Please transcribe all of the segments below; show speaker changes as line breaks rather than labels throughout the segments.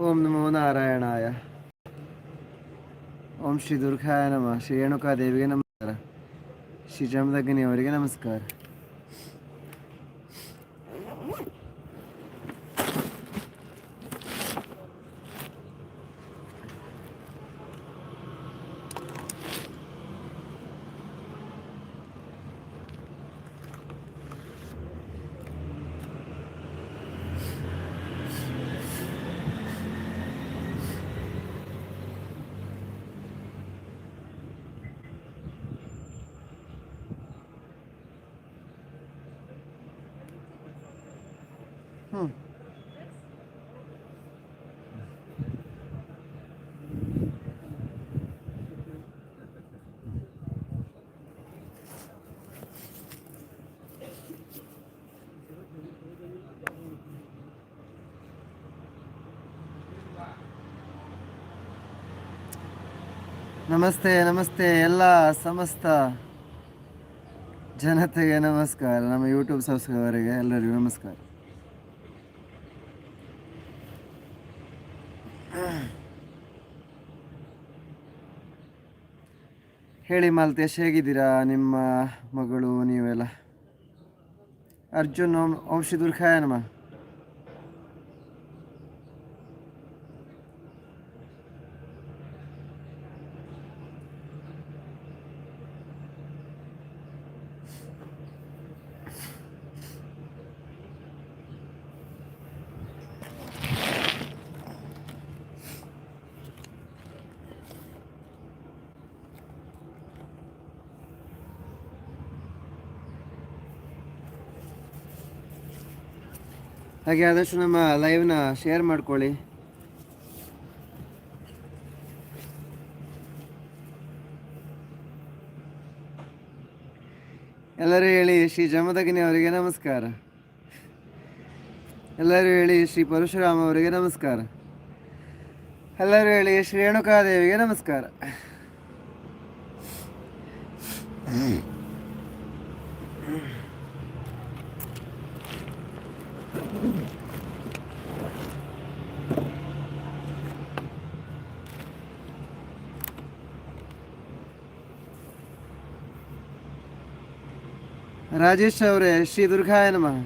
ಓಂ ನಮೋ ನಾರಾಯಣಾಯ ಓಂ ಶ್ರೀ ದುರ್ಗಾಯ ನಮ ಶ್ರೀ ರೇಣುಕಾದೇವಿಗೆ ನಮಸ್ಕಾರ ಶ್ರೀ ಜಮದಗ್ನಿ ಅವರಿಗೆ ನಮಸ್ಕಾರ ಹ್ಞೂ ನಮಸ್ತೆ ನಮಸ್ತೆ ಎಲ್ಲ ಸಮಸ್ತ ಜನತೆಗೆ ನಮಸ್ಕಾರ. ನಮ್ಮ ಯೂಟ್ಯೂಬ್ ಸಬ್ಸ್ಕ್ರೈಬರಿಗೆ ಎಲ್ಲರಿಗೂ ನಮಸ್ಕಾರ. ಹೇಳಿ ಮಾಲ್ತೇಶ್, ಹೇಗಿದ್ದೀರಾ? ನಿಮ್ಮ ಮಗಳು ನೀವೆಲ್ಲ? ಅರ್ಜುನ್ ಓಂ ಓಂ ಶ್ರೀ ಹಾಗೆ ಆದಷ್ಟು ನಮ್ಮ ಲೈವ್ನ ಶೇರ್ ಮಾಡ್ಕೊಳ್ಳಿ. ಎಲ್ಲರೂ ಹೇಳಿ ಶ್ರೀ ಜಮದಗ್ನಿ ಅವರಿಗೆ ನಮಸ್ಕಾರ. ಎಲ್ಲರೂ ಹೇಳಿ ಶ್ರೀ ಪರಶುರಾಮ ಅವರಿಗೆ ನಮಸ್ಕಾರ. ಎಲ್ಲರೂ ಹೇಳಿ ಶ್ರೀ ರೇಣುಕಾದೇವಿಗೆ ನಮಸ್ಕಾರ. ರಾಜೇಶ್ ಅವರೇ ಶ್ರೀ ದುರ್ಗಾಯ ನಮಃ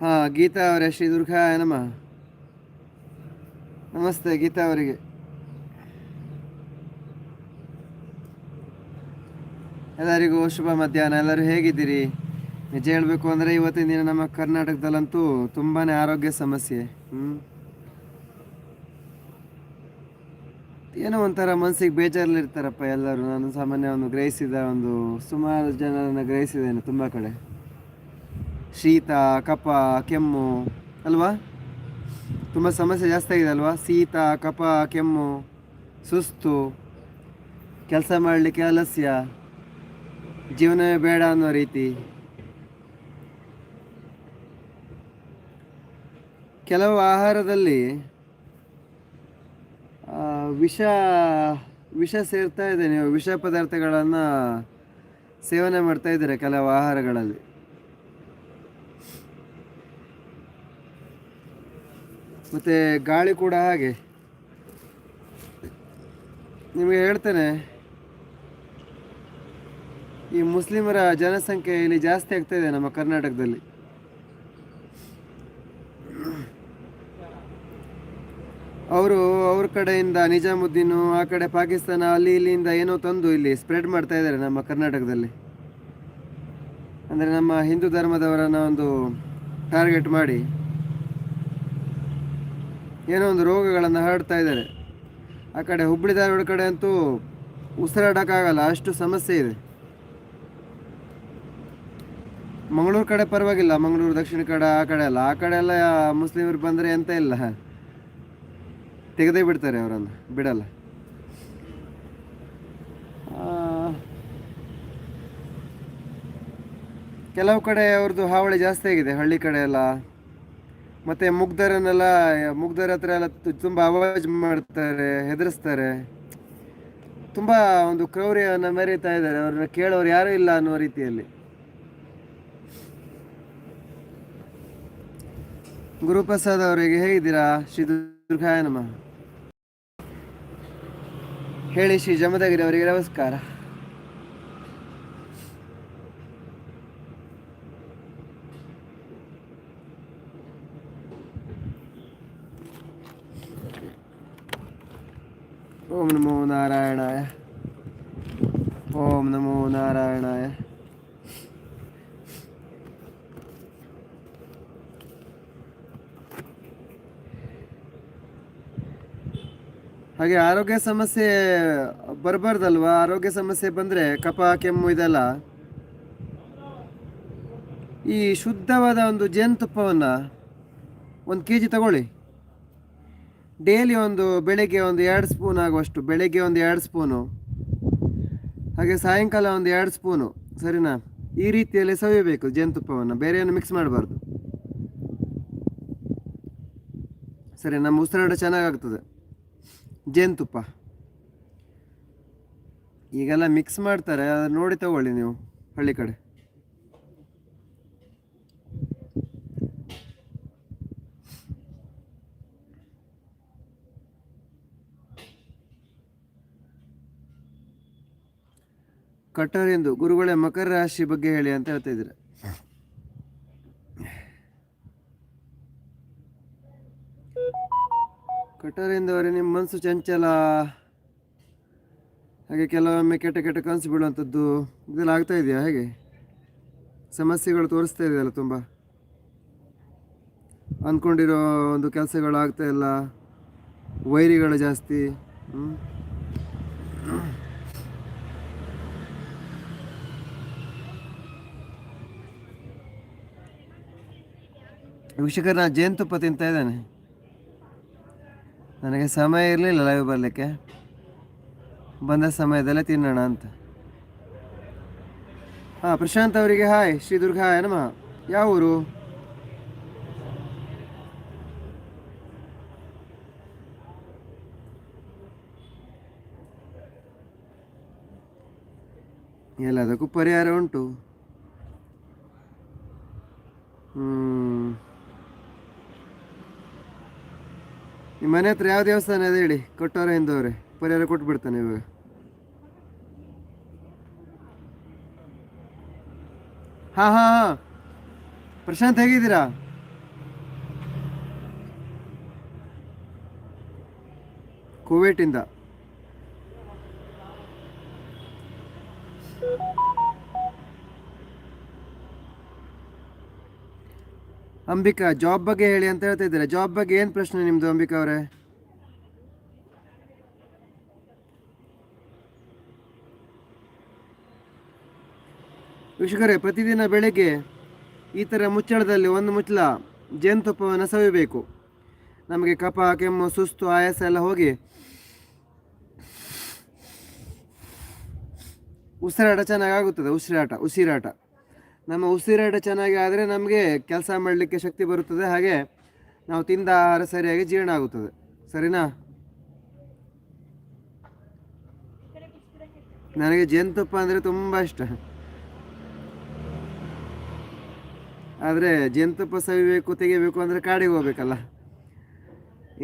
ಹಾ ಗೀತಾ ಅವರೇ, ಶ್ರೀ ದುರ್ಗಾ ನಮಃ. ನಮಸ್ತೆ ಗೀತಾ ಅವರಿಗೆ. ಎಲ್ಲರಿಗೂ ಶುಭ ಮಧ್ಯಾಹ್ನ. ಎಲ್ಲರೂ ಹೇಗಿದ್ದೀರಿ? ನಿಜ ಹೇಳಬೇಕು ಅಂದರೆ ಇವತ್ತಿನ ದಿನ ನಮ್ಮ ಕರ್ನಾಟಕದಲ್ಲಂತೂ ತುಂಬಾ ಆರೋಗ್ಯ ಸಮಸ್ಯೆ. ಹ್ಞೂ ಏನೋ ಒಂಥರ ಮನಸ್ಸಿಗೆ ಬೇಜಾರಲ್ಲಿರ್ತಾರಪ್ಪ ಎಲ್ಲರೂ. ನಾನು ಸಾಮಾನ್ಯ ಒಂದು ಗ್ರಹಿಸಿದ ಒಂದು ಸುಮಾರು ಜನರನ್ನು ಗ್ರಹಿಸಿದ್ದೇನೆ ತುಂಬ ಕಡೆ. ಶೀತ ಕಫ ಕೆಮ್ಮು, ಅಲ್ವಾ? ತುಂಬ ಸಮಸ್ಯೆ ಜಾಸ್ತಿ ಆಗಿದೆ ಅಲ್ವಾ? ಶೀತ ಕಫ ಕೆಮ್ಮು, ಸುಸ್ತು, ಕೆಲಸ ಮಾಡಲಿಕ್ಕೆ ಆಲಸ್ಯ ಜೀವನವೇ ಬೇಡ ಅನ್ನೋ ರೀತಿ. ಕೆಲವು ಆಹಾರದಲ್ಲಿ ವಿಷ ವಿಷ ಸೇರ್ತಾ ಇದೆ ನೀವು ವಿಷ ಪದಾರ್ಥಗಳನ್ನು ಸೇವನೆ ಮಾಡ್ತಾ ಇದ್ದೀರಾ ಕೆಲವು ಆಹಾರಗಳಲ್ಲಿ. ಮತ್ತು ಗಾಳಿ ಕೂಡ ಹಾಗೆ. ನಿಮಗೆ ಹೇಳ್ತೇನೆ, ಈ ಮುಸ್ಲಿಮರ ಜನಸಂಖ್ಯೆ ಇಲ್ಲಿ ಜಾಸ್ತಿ ಆಗ್ತಾ ಇದೆ ನಮ್ಮ ಕರ್ನಾಟಕದಲ್ಲಿ. ಅವರು ಅವ್ರ ಕಡೆಯಿಂದ ನಿಜಾಮುದ್ದೀನು, ಆ ಕಡೆ ಪಾಕಿಸ್ತಾನ, ಅಲ್ಲಿ ಇಲ್ಲಿಂದ ಏನೋ ತಂದು ಇಲ್ಲಿ ಸ್ಪ್ರೆಡ್ ಮಾಡ್ತಾ ಇದ್ದಾರೆ ನಮ್ಮ ಕರ್ನಾಟಕದಲ್ಲಿ. ಅಂದರೆ ನಮ್ಮ ಹಿಂದೂ ಧರ್ಮದವರನ್ನ ಒಂದು ಟಾರ್ಗೆಟ್ ಮಾಡಿ. ಏನೋ ಒಂದು ರೋಗಗಳನ್ನು ಹರಡ್ತಾ ಇದ್ದಾರೆ. ಆ ಕಡೆ ಹುಬ್ಬಳ್ಳಿ ಧಾರವಾಡ ಕಡೆ ಅಂತೂ ಉಸಿರಾಡೋಕ್ಕಾಗಲ್ಲ, ಅಷ್ಟು ಸಮಸ್ಯೆ ಇದೆ. ಮಂಗಳೂರು ಕಡೆ ಪರವಾಗಿಲ್ಲ, ಮಂಗಳೂರು ದಕ್ಷಿಣ ಕಡೆ, ಆ ಕಡೆ ಎಲ್ಲ ಆ ಕಡೆ ಎಲ್ಲ ಮುಸ್ಲಿಮರು ಬಂದರೆ ಎಂತ ಇಲ್ಲ. ತೆಗೆದೇ ಬಿಡ್ತಾರೆ ಅವರನ್ನು, ಬಿಡಲ್ಲ. ಕೆಲವು ಕಡೆ ಅವ್ರದ್ದು ಹಾವಳಿ ಜಾಸ್ತಿ ಆಗಿದೆ, ಹಳ್ಳಿ ಕಡೆ ಎಲ್ಲ. ಮತ್ತೆ ಮುಗ್ಧರನ್ನೆಲ್ಲ, ಮುಗ್ಧರ ಹತ್ರ ಎಲ್ಲ ತುಂಬಾ ಅವಾಜ್ ಮಾಡ್ತಾರೆ, ಹೆದರಿಸ್ತಾರೆ. ತುಂಬಾ ಒಂದು ಕ್ರೌರ್ಯವನ್ನು ಮೆರೀತಾ ಇದ್ದಾರೆ. ಅವ್ರನ್ನ ಕೇಳೋರು ಯಾರು ಇಲ್ಲ ಅನ್ನೋ ರೀತಿಯಲ್ಲಿ. ಗುರುಪ್ರಸಾದ್ ಅವರಿಗೆ ಹೇಗಿದ್ದೀರಾ? ಶ್ರೀ ದುರ್ಗಾಯ ನಮಃ. ಹೇಳಿ ಶ್ರೀ ಜಮದಗಿರಿ ಅವರಿಗೆ ನಮಸ್ಕಾರ. ಓಂ ನಮೋ ನಾರಾಯಣಾಯ. ಓಂ ನಮೋ ನಾರಾಯಣಾಯ. ಹಾಗೆ ಆರೋಗ್ಯ ಸಮಸ್ಯೆ ಬರಬಾರ್ದಲ್ವಾ? ಆರೋಗ್ಯ ಸಮಸ್ಯೆ ಬಂದರೆ ಕಫ, ಕೆಮ್ಮು ಇದೆಲ್ಲ. ಈ ಶುದ್ಧವಾದ ಒಂದು ಜೇನುತುಪ್ಪವನ್ನು ಒಂದು ಕೆ ಜಿ ತಗೊಳ್ಳಿ. ಡೈಲಿ ಒಂದು ಬೆಳಗ್ಗೆ ಒಂದು ಎರಡು ಸ್ಪೂನ್ ಆಗುವಷ್ಟು, ಬೆಳಗ್ಗೆ ಒಂದು ಎರಡು ಸ್ಪೂನು, ಹಾಗೆ ಸಾಯಂಕಾಲ ಒಂದು ಎರಡು ಸ್ಪೂನು, ಸರಿನಾ? ಈ ರೀತಿಯಲ್ಲಿ ಸವಿಯಬೇಕು ಜೇನುತುಪ್ಪವನ್ನು ಬೇರೆಯನ್ನು ಮಿಕ್ಸ್ ಮಾಡಬಾರ್ದು. ಸರಿ, ನಮ್ಮ ಉಸಿರಾಟ ಚೆನ್ನಾಗಾಗ್ತದೆ. ಜೇನುತುಪ್ಪ. ಈಗೆಲ್ಲ ಮಿಕ್ಸ್ ಮಾಡ್ತಾರೆ, ಅದನ್ನು ನೋಡಿ ತಗೊಳ್ಳಿ ನೀವು, ಹಳ್ಳಿ ಕಡೆ. ಕಟ್ಟೋರೆಂದು ಗುರುಗಳೇ ಮಕರ ರಾಶಿ ಬಗ್ಗೆ ಹೇಳಿ ಅಂತ ಹೇಳ್ತಾ ಇದ್ದಾರೆ. ಕಟ್ಟರೆಂದವರೇ ನಿಮ್ಮ ಮನಸ್ಸು ಚಂಚಲ. ಹಾಗೆ ಕೆಲವೊಮ್ಮೆ ಕೆಟ್ಟ ಕೆಟ್ಟ ಕನಸು ಬೀಳುವಂಥದ್ದು ಇದೆಲ್ಲ ಆಗ್ತಾ ಇದೆಯಾ? ಹೇಗೆ? ಸಮಸ್ಯೆಗಳು ತೋರಿಸ್ತಾ ಇದೆಯಲ್ಲ ತುಂಬ. ಅಂದ್ಕೊಂಡಿರೋ ಒಂದು ಕೆಲಸಗಳು ಆಗ್ತಾ ಇಲ್ಲ. ವೈರಿಗಳು ಜಾಸ್ತಿ. ವೀಕ್ಷಕರು ಜೇನುತುಪ್ಪ ತಿಂತಾ ಇದ್ದಾನೆ. ನನಗೆ ಸಮಯ ಇರಲಿಲ್ಲ ಲೈವ್ ಬರಲಿಕ್ಕೆ. ಬಂದ ಸಮಯದಲ್ಲೇ ತಿನ್ನೋಣ ಅಂತ. ಹಾಂ, ಪ್ರಶಾಂತ್ ಅವರಿಗೆ ಹಾಯ್ ಶ್ರೀ ದುರ್ಗ ನಮಃ. ಯಾವ ಊರು? ಎಲ್ಲದಕ್ಕೂ ಪರಿಹಾರ ಉಂಟು. ಹ್ಮ್. ನಿಮ್ಮ ಮನೆ ಹತ್ರ ಯಾವ ದೇವಸ್ಥಾನ ಇದೆ ಹೇಳಿ? ಕೊಟ್ಟವರ ಹಿಂದವ್ರೆ ಪರಿಹಾರ ಕೊಟ್ಬಿಡ್ತಾನೆ ಇವಾಗ. ಹಾ ಹಾ ಹಾ. ಪ್ರಶಾಂತ್ ಹೇಗಿದ್ದೀರಾ? ಕುವೇಟಿಂದ. ಅಂಬಿಕಾ ಜಾಬ್ ಬಗ್ಗೆ ಹೇಳಿ ಅಂತ ಹೇಳ್ತಾ ಇದ್ದಾರೆ. ಜಾಬ್ ಬಗ್ಗೆ ಏನು ಪ್ರಶ್ನೆ ನಿಮ್ಮದು ಅಂಬಿಕಾ ಅವರೇ? ವೀಕ್ಷಕರೇ, ಪ್ರತಿದಿನ ಬೆಳಗ್ಗೆ ಈ ಥರ ಮುಚ್ಚಳದಲ್ಲಿ ಒಂದು ಮುಚ್ಚಳ ಜೇನುತುಪ್ಪವನ್ನು ಸವಿಬೇಕು. ನಮಗೆ ಕಪ ಕೆಮ್ಮು, ಸುಸ್ತು, ಆಯಾಸ ಎಲ್ಲ ಹೋಗಿ ಉಸಿರಾಟ ಚೆನ್ನಾಗಾಗುತ್ತದೆ, ಉಸಿರಾಟ ಉಸಿರಾಟ. ನಮ್ಮ ಉಸಿರಾಟ ಚೆನ್ನಾಗಿ ಆದರೆ ನಮಗೆ ಕೆಲಸ ಮಾಡಲಿಕ್ಕೆ ಶಕ್ತಿ ಬರುತ್ತದೆ. ಹಾಗೆ ನಾವು ತಿಂದ ಆಹಾರ ಸರಿಯಾಗಿ ಜೀರ್ಣ ಆಗುತ್ತದೆ. ಸರಿನಾ? ನನಗೆ ಜೇನುತುಪ್ಪ ಅಂದರೆ ತುಂಬ ಇಷ್ಟ. ಆದರೆ ಜೇನುತುಪ್ಪ ಸವಿಬೇಕು ತೆಗಿಬೇಕು ಅಂದರೆ ಕಾಡಿಗೆ ಹೋಗ್ಬೇಕಲ್ಲ.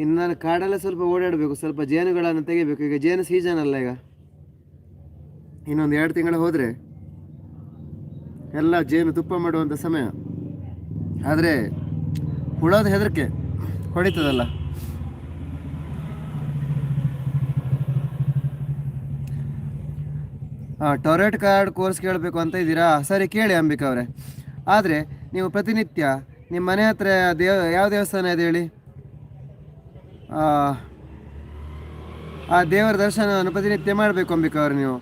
ಇನ್ನು ನಾನು ಕಾಡಲ್ಲೇ ಸ್ವಲ್ಪ ಓಡಾಡಬೇಕು, ಸ್ವಲ್ಪ ಜೇನುಗಳನ್ನು ತೆಗಿಬೇಕು ಈಗ ಜೇನು ಸೀಸನ್ ಅಲ್ಲ ಈಗ. ಇನ್ನೊಂದು ಎರಡು ತಿಂಗಳು ಹೋದರೆ ಎಲ್ಲ ಜೇನು ತುಪ್ಪ ಮಾಡುವಂಥ ಸಮಯ. ಆದರೆ ಹುಳದ ಹೆದರಿಕೆ ಹೊಡಿತದಲ್ಲ. ಟೊರೆಟ್ ಕಾರ್ಡ್ ಕೋರ್ಸ್ ಕೇಳಬೇಕು ಅಂತ ಇದ್ದೀರಾ? ಸರಿ ಕೇಳಿ ಅಂಬಿಕಾ ಅವರೇ. ಆದರೆ ನೀವು ಪ್ರತಿನಿತ್ಯ ನಿಮ್ಮ ಮನೆ ಹತ್ರ ದೇವ ಯಾವ ದೇವಸ್ಥಾನ ಇದೆ ಹೇಳಿ? ಆ, ದೇವರ ದರ್ಶನವನ್ನು ಪ್ರತಿನಿತ್ಯ ಮಾಡಬೇಕು ಅಂಬಿಕಾ ಅವರು ನೀವು.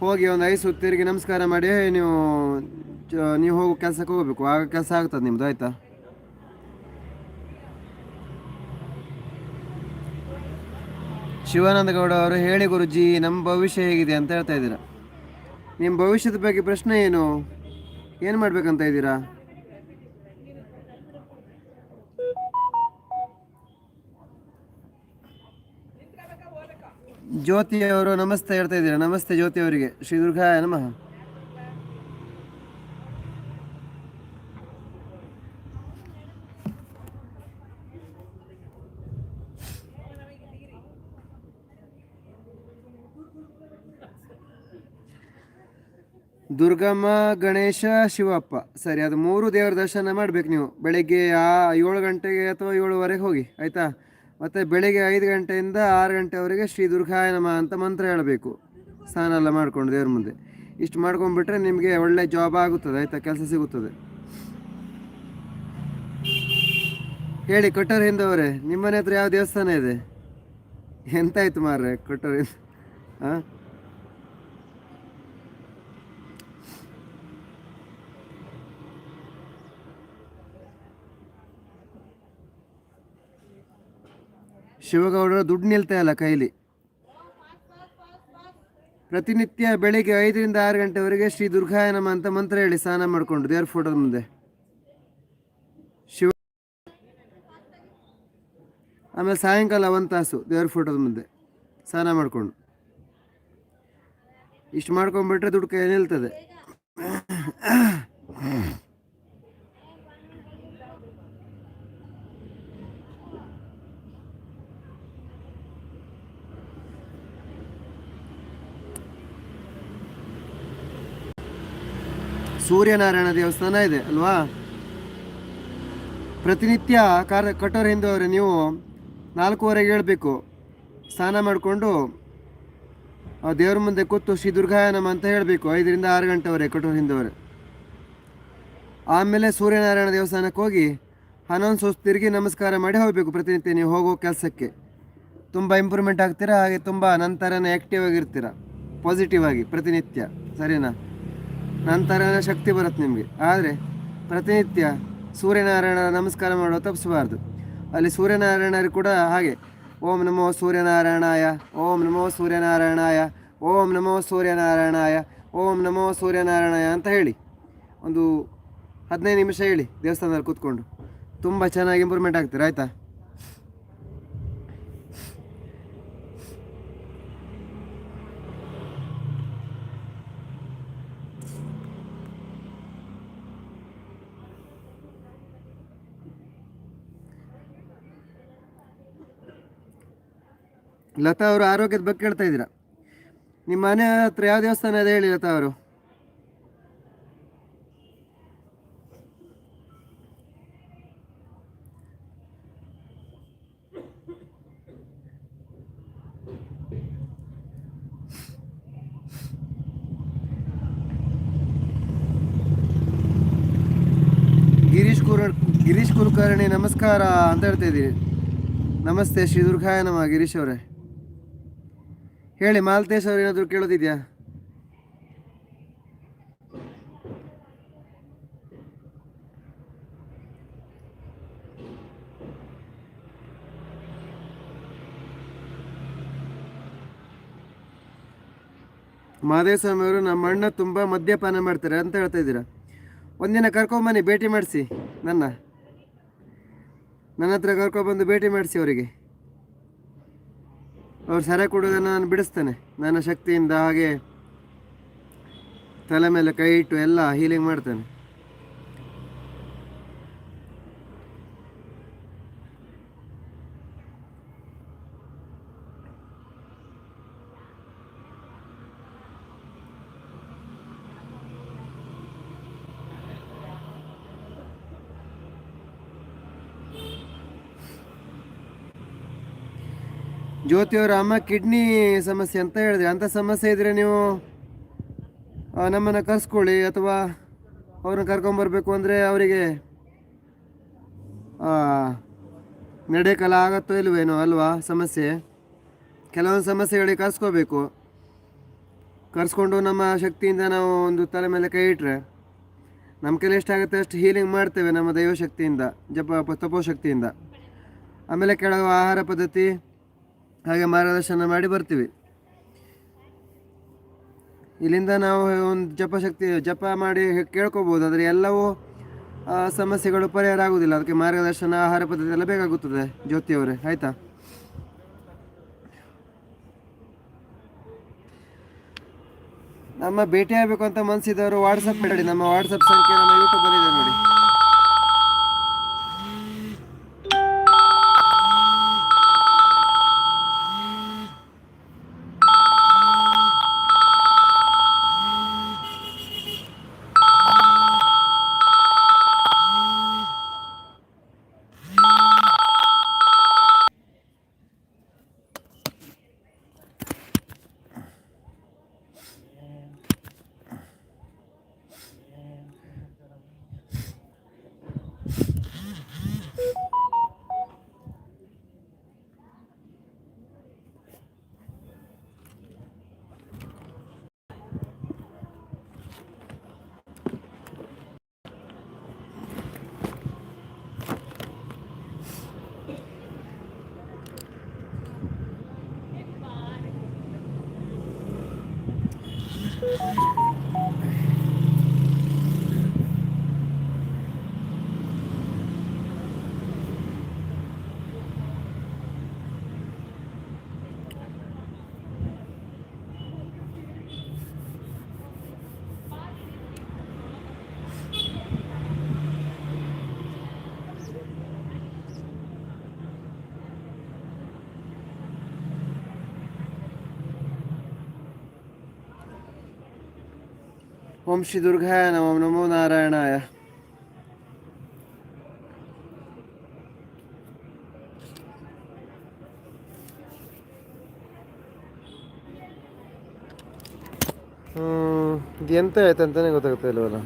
ಹೋಗಿ ಒಂದು ಐದು ಸುತ್ತು ತಿರುಗಿ ನಮಸ್ಕಾರ ಮಾಡಿ ನೀವು ನೀವು ಹೋಗೋ ಕೆಲಸಕ್ಕೆ ಹೋಗಬೇಕು ಆಗ ಕೆಲಸ ಆಗ್ತದೆ ನಿಮ್ಮದು ಆಯಿತಾ ಶಿವಾನಂದ ಗೌಡ ಅವರು ಹೇಳಿ ಗುರುಜಿ ನಮ್ಮ ಭವಿಷ್ಯ ಹೇಗಿದೆ ಅಂತ ಹೇಳ್ತಾ ಇದ್ದೀರಾ? ನಿಮ್ಮ ಭವಿಷ್ಯದ ಬಗ್ಗೆ ಪ್ರಶ್ನೆ ಏನು? ಏನು ಮಾಡಬೇಕಂತ ಇದ್ದೀರಾ? ಜ್ಯೋತಿ ಅವರು ನಮಸ್ತೆ ಹೇಳ್ತಾ ಇದ್ದೀರಾ? ನಮಸ್ತೆ ಜ್ಯೋತಿ ಅವರಿಗೆ. ಶ್ರೀ ದುರ್ಗಾಯ ನಮಃ. ದುರ್ಗಮ್ಮ, ಗಣೇಶ, ಶಿವಪ್ಪ. ಸರಿ, ಅದು ಮೂರು ದೇವರ ದರ್ಶನ ಮಾಡ್ಬೇಕು ನೀವು. ಬೆಳಿಗ್ಗೆ ಆ ಏಳು ಗಂಟೆಗೆ ಅಥವಾ ಏಳುವರೆಗೆ ಹೋಗಿ, ಆಯಿತಾ? ಮತ್ತು ಬೆಳಗ್ಗೆ ಐದು ಗಂಟೆಯಿಂದ ಆರು ಗಂಟೆವರೆಗೆ ಶ್ರೀ ದುರ್ಗಾಯ ನಮಃ ಅಂತ ಮಂತ್ರ ಹೇಳಬೇಕು. ಸ್ನಾನ ಎಲ್ಲ ಮಾಡ್ಕೊಂಡು ದೇವ್ರ ಮುಂದೆ. ಇಷ್ಟು ಮಾಡ್ಕೊಂಡ್ಬಿಟ್ರೆ ನಿಮಗೆ ಒಳ್ಳೆ ಜಾಬ್ ಆಗುತ್ತದೆ, ಆಯಿತಾ? ಕೆಲಸ ಸಿಗುತ್ತದೆ. ಹೇಳಿ ಕೊಟ್ಟರ್ ಹಿಂದವರೇ? ನಿಮ್ಮನೆ ಹತ್ರ ಯಾವ ದೇವಸ್ಥಾನ ಇದೆ? ಎಂತಾಯ್ತು ಮಾರ್ರೆ ಕೊಟ್ಟರ್ ಹಾಂ ಶಿವಗೌಡರು ದುಡ್ಡು ನಿಲ್ತಾ ಇಲ್ಲ ಕೈಲಿ. ಪ್ರತಿನಿತ್ಯ ಬೆಳಿಗ್ಗೆ ಐದರಿಂದ ಆರು ಗಂಟೆವರೆಗೆ ಶ್ರೀ ದುರ್ಗಾಯನಮ ಅಂತ ಮಂತ್ರ ಹೇಳಿ ಸ್ನಾನ ಮಾಡಿಕೊಂಡು ದೇವ್ರ ಫೋಟೋದ ಮುಂದೆ. ಶಿವ ಆಮೇಲೆ ಸಾಯಂಕಾಲ ಒಂದು ತಾಸು ದೇವ್ರ ಫೋಟೋದ ಮುಂದೆ ಸ್ನಾನ ಮಾಡಿಕೊಂಡು. ಇಷ್ಟು ಮಾಡ್ಕೊಂಡ್ಬಿಟ್ರೆ ದುಡ್ಡು ಕೈ ನಿಲ್ತದೆ. ಸೂರ್ಯನಾರಾಯಣ ದೇವಸ್ಥಾನ ಇದೆ, ಅಲ್ವಾ? ಪ್ರತಿನಿತ್ಯ ಕಾರ ಕಟ್ಟೋರ ಹಿಂದವ್ರೆ, ನೀವು ನಾಲ್ಕೂವರೆಗೆ ಹೇಳಬೇಕು. ಸ್ನಾನ ಮಾಡಿಕೊಂಡು ದೇವ್ರ ಮುಂದೆ ಕೂತು ಶ್ರೀ ದುರ್ಗಾಯನಮ ಅಂತ ಹೇಳಬೇಕು, ಐದರಿಂದ ಆರು ಗಂಟೆವರೆ ಕಟ್ಟೋರ ಹಿಂದೂವರೆ. ಆಮೇಲೆ ಸೂರ್ಯನಾರಾಯಣ ದೇವಸ್ಥಾನಕ್ಕೆ ಹೋಗಿ ಹನ್ನೊಂದು ಸುಸ್ತು ತಿರುಗಿ ನಮಸ್ಕಾರ ಮಾಡಿ ಹೋಗಬೇಕು ಪ್ರತಿನಿತ್ಯ ನೀವು ಹೋಗೋ ಕೆಲಸಕ್ಕೆ. ತುಂಬ ಇಂಪ್ರೂವ್ಮೆಂಟ್ ಆಗ್ತೀರಾ, ಹಾಗೆ ತುಂಬ ನಂತರನೇ ಆ್ಯಕ್ಟಿವ್ ಆಗಿರ್ತೀರ? ಪಾಸಿಟಿವ್ ಆಗಿ ಪ್ರತಿನಿತ್ಯ, ಸರಿನಾ? ನಂತರ ಶಕ್ತಿ ಬರುತ್ತೆ ನಿಮಗೆ. ಆದರೆ ಪ್ರತಿನಿತ್ಯ ಸೂರ್ಯನಾರಾಯಣ ನಮಸ್ಕಾರ ಮಾಡೋ ತಪ್ಪಿಸಬಾರ್ದು. ಅಲ್ಲಿ ಸೂರ್ಯನಾರಾಯಣರು ಕೂಡ ಹಾಗೆ, ಓಂ ನಮೋ ಸೂರ್ಯನಾರಾಯಣಾಯ, ಓಂ ನಮೋ ಸೂರ್ಯನಾರಾಯಣಾಯ, ಓಂ ನಮೋ ಸೂರ್ಯನಾರಾಯಣಾಯ, ಓಂ ನಮೋ ಸೂರ್ಯನಾರಾಯಣಾಯ ಅಂತ ಹೇಳಿ. ಒಂದು ಹದಿನೈದು ನಿಮಿಷ ಹೇಳಿ ದೇವಸ್ಥಾನದಲ್ಲಿ ಕೂತ್ಕೊಂಡು. ತುಂಬ ಚೆನ್ನಾಗಿ ಇಂಪ್ರೂವ್ಮೆಂಟ್ ಆಗ್ತೀರಾ, ಆಯಿತಾ? ಲತಾ ಅವರು ಆರೋಗ್ಯದ ಬಗ್ಗೆ ಕೇಳ್ತಾ ಇದ್ದೀರಾ? ನಿಮ್ಮ ಮನೆ ಹತ್ರ ಯಾವ ದೇವಸ್ಥಾನ ಇದೆ ಹೇಳಿ ಲತಾ ಅವರು? ಗಿರೀಶ್ ಕುರ, ಗಿರೀಶ್ ಕುಲಕರ್ಣಿ ನಮಸ್ಕಾರ ಅಂತ ಹೇಳ್ತಾ ಇದ್ದೀರಿ. ನಮಸ್ತೆ ಶ್ರೀ ದುರ್ಗಾಯ ನಮ್ಮ ಗಿರೀಶ್ ಅವರೇ. ಹೇಳಿ, ಮಾಲತೇಶ್ ಅವ್ರು ಏನಾದರೂ ಕೇಳೋದಿದೆಯಾ? ಮಾದೇಸ್ವಾಮಿ ಅವರು, ನಮ್ಮ ಅಣ್ಣ ತುಂಬ ಮದ್ಯಪಾನ ಮಾಡ್ತಾರೆ ಅಂತ ಹೇಳ್ತಾ ಇದ್ದೀರಾ? ಒಂದಿನ ಕರ್ಕೊಂಬನ್ನಿ ಭೇಟಿ ಮಾಡಿಸಿ, ನನ್ನ. ನನ್ನ ಹತ್ರ ಕರ್ಕೊಂಬಂದು ಭೇಟಿ ಮಾಡಿಸಿ ಅವರಿಗೆ. ಅವ್ರು ಸರ ಕೊಡೋದನ್ನು ನಾನು ಬಿಡಿಸ್ತೇನೆ. ನನ್ನ ಶಕ್ತಿಯಿಂದ ಹಾಗೆ ತಲೆ ಮೇಲೆ ಕೈ ಇಟ್ಟು ಎಲ್ಲ ಹೀಲಿಂಗ್ ಮಾಡ್ತೇನೆ. ಜ್ಯೋತಿ ಅವರ ಅಮ್ಮ ಕಿಡ್ನಿ ಸಮಸ್ಯೆ ಅಂತ ಹೇಳಿದ್ರೆ. ಅಂಥ ಸಮಸ್ಯೆ ಇದ್ರೆ ನೀವು ನಮ್ಮನ್ನು ಕರ್ಸ್ಕೊಳ್ಳಿ ಅಥವಾ ಅವ್ರನ್ನ ಕರ್ಕೊಂಬರ್ಬೇಕು ಅಂದರೆ ಅವರಿಗೆ ನಡೆಯಕಲ್ಲ ಆಗತ್ತೋ ಇಲ್ವೇನೋ ಅಲ್ವಾ ಸಮಸ್ಯೆ. ಕೆಲವೊಂದು ಸಮಸ್ಯೆಗಳಿಗೆ ಕರ್ಸ್ಕೋಬೇಕು. ಕರ್ಸ್ಕೊಂಡು ನಮ್ಮ ಶಕ್ತಿಯಿಂದ ನಾವು ಒಂದು ತಲೆ ಮೇಲೆ ಕೈ ಇಟ್ಟರೆ ನಮ್ಮ ಕೈಲಿ ಎಷ್ಟಾಗುತ್ತೆ ಅಷ್ಟು ಹೀಲಿಂಗ್ ಮಾಡ್ತೇವೆ ನಮ್ಮ ದೈವ ಶಕ್ತಿಯಿಂದ ಜಪ ತಪೋ ತಪೋಶಕ್ತಿಯಿಂದ. ಆಮೇಲೆ ಕೆಲವು ಆಹಾರ ಪದ್ಧತಿ ಹಾಗೆ ಮಾರ್ಗದರ್ಶನ ಮಾಡಿ ಬರ್ತೀವಿ. ಇಲ್ಲಿಂದ ನಾವು ಒಂದು ಜಪಶಕ್ತಿ ಜಪ ಮಾಡಿ ಕೇಳ್ಕೋಬೋದು. ಆದರೆ ಎಲ್ಲವೂ ಸಮಸ್ಯೆಗಳು ಪರಿಹಾರ ಆಗುವುದಿಲ್ಲ ಅದಕ್ಕೆ ಮಾರ್ಗದರ್ಶನ, ಆಹಾರ ಪದ್ಧತಿ ಎಲ್ಲ ಬೇಕಾಗುತ್ತದೆ ಜ್ಯೋತಿಯವರೇ. ಆಯಿತಾ? ನಮ್ಮ ಭೇಟಿ ಆಗಬೇಕು ಅಂತ ಮನಸ್ಸಿದವರು ವಾಟ್ಸಪ್ ಮಾಡಿ. ನಮ್ಮ ವಾಟ್ಸಪ್ ಸಂಖ್ಯೆ ನಮ್ಮ ಯೂಟ್ಯೂಬಲ್ಲಿದೆ ನೋಡಿ. ಓಂ ಶ್ರೀ ದುರ್ಗಾಯ ನಮೋ ನಮೋ ನಾರಾಯಣಾಯ ಹ್ಮ್, ಇದು ಎಂತ ಆಯ್ತು ಅಂತಾನೆ ಗೊತ್ತಾಗ್ತಾ ಇಲ್ವಲ್ಲ?